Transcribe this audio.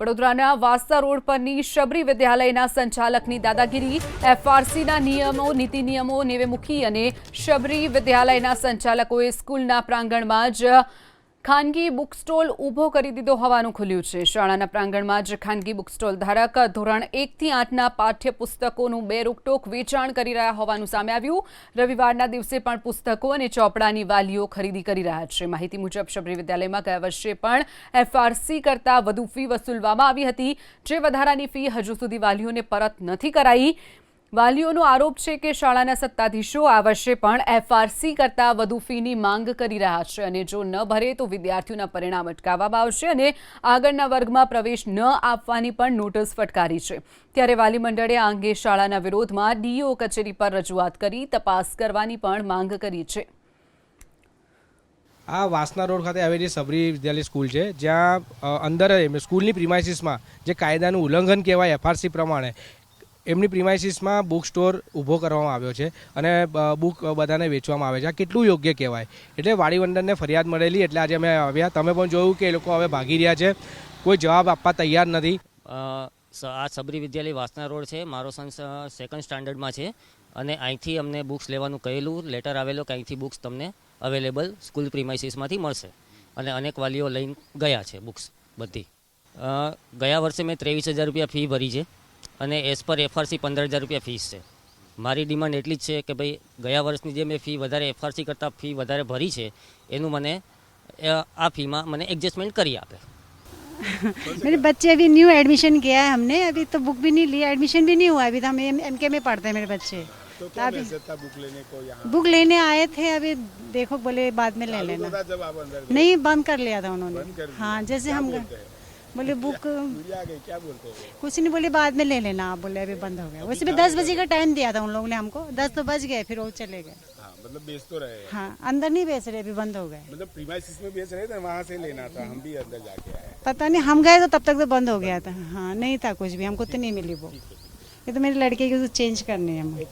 વડોદરાના વાસ્તા રોડ પરની શબરી વિદ્યાલયના સંચાલકની દાદાગીરી, એફઆરસીના નિયમો, નીતિ નિયમો નેવે મૂકી અને શબરી વિદ્યાલયના સંચાલકોએ સ્કૂલના પ્રાંગણમાં જ ખાનગી બુક સ્ટોલ ઊભો કરી દીધો હોવાનું ખુલ્યું છે. શાળાના પ્રાંગણમાં જ ખાનગી બુક સ્ટોલ ધારક ધોરણ એકથી આઠના પાઠ્યપુસ્તકોનું બે રોકટોક વેચાણ કરી રહ્યા હોવાનું સામે આવ્યું. રવિવારના દિવસે પણ પુસ્તકો અને ચોપડાની વાલીઓ ખરીદી કરી રહ્યા છે. માહિતી મુજબ શબરી વિદ્યાલયમાં ગયા વર્ષે પણ એફઆરસી કરતાં વધુ ફી વસૂલવામાં આવી હતી. જે વધારાની ફી હજુ સુધી વાલીઓને પરત નથી કરાઈ. વાલીઓનો આરોપ છે કે શાળાના સત્તાધીશો આ વર્ષે પણ એફઆરસી કરતાં વધુ ફીની માંગ કરી રહ્યા છે અને જો ન ભરે તો વિદ્યાર્થીઓના પરિણામ અટકાવવામાં આવશે અને આગળના વર્ગમાં પ્રવેશ ન આપવાની પણ નોટિસ ફટકારી છે. ત્યારે વાલી મંડળે આ અંગે શાળાના વિરોધમાં ડીઓ કચેરી પર રજૂઆત કરી તપાસ કરવાની પણ માંગ કરી છે. આ વાસના રોડ ખાતે આવેલી સબરી વિદ્યાલય સ્કૂલ છે, જ્યાં અંદર સ્કૂલની પ્રિમાઇસીસમાં જે કાયદાનું ઉલ્લંઘન કહેવાય એફઆરસી પ્રમાણે એમની પ્રિમાઇસીસમાં બુક સ્ટોર ઊભો કરવામાં આવ્યો છે અને બુક બધાને વેચવામાં આવે છે. આ કેટલું યોગ્ય કહેવાય? એટલે વાડીવંડનને ફરિયાદ મળેલી, એટલે આજે અમે આવ્યા. તમે પણ જોયું કે એ લોકો હવે ભાગી રહ્યા છે. કોઈ જવાબ આપવા તૈયાર નથી. આ સબરી વિદ્યાલય વાસના રોડ છે. મારો સન સેકન્ડ સ્ટાન્ડર્ડમાં છે. અને અહીંથી અમને બુક્સ લેવાનું કહેલું લેટર આવેલો કે અહીંથી બુક્સ તમને અવેલેબલ સ્કૂલ પ્રિમાઇસીસમાંથી મળશે. અને અનેક વાલીઓ લઈને ગયા છે બુક્સ બધી. ગયા વર્ષે મેં ત્રેવીસ હજાર રૂપિયા ફી ભરી છે. અને એઝ પર એફઆરસી પંદર હજાર રૂપિયા ફીસ છે મારી ડિમાન્ડ એટલી જ છે કે ભાઈ ગયા વર્ષની જે મેં ફી વધારે એફઆરસી કરતાં ફી વધારે ભરી છે એનું મને અ, આ ફીમાં મને એડજસ્ટમેન્ટ કરી આપે मेरे बच्चे अभी न्यू एडमिशन किया है हमने अभी तो बुक भी नहीं लिया एडमिशन भी नहीं हुआ अभी तो हम एम के में पढ़ते हैं मेरे बच्चे तो तो क्या अभी मैसेज था बुक लेने को यहाँ बुक लेने आए थे अभी देखो बोले बाद में ले लेना था जब आप अंदर गए? नहीं बंद कर लिया था उन्होंने बंद कर दिया। हाँ जैसे क्या हम बोलते हैं? बोले बुक क्या बोलते हैं? कुछ नहीं बोले बाद में ले लेना। आप बोले अभी बंद हो गया। वैसे भी दस बजे का टाइम दिया था उन लोगों ने हमको। दस तो बज गए फिर वो चले गए। हाँ मतलब बेच तो रहे हाँ। अंदर नहीं बेच रहे अभी बंद हो गए। मतलब प्रीमाइसिस में बेच रहे थे वहाँ से लेना था हम भी अंदर जाके आए। पता नहीं हम गए तो तब तक तो बंद हो गया था। हाँ नहीं था कुछ भी हमको तो नहीं मिली वो। ये तो मेरे लड़के की तो चेंज करनी है हमें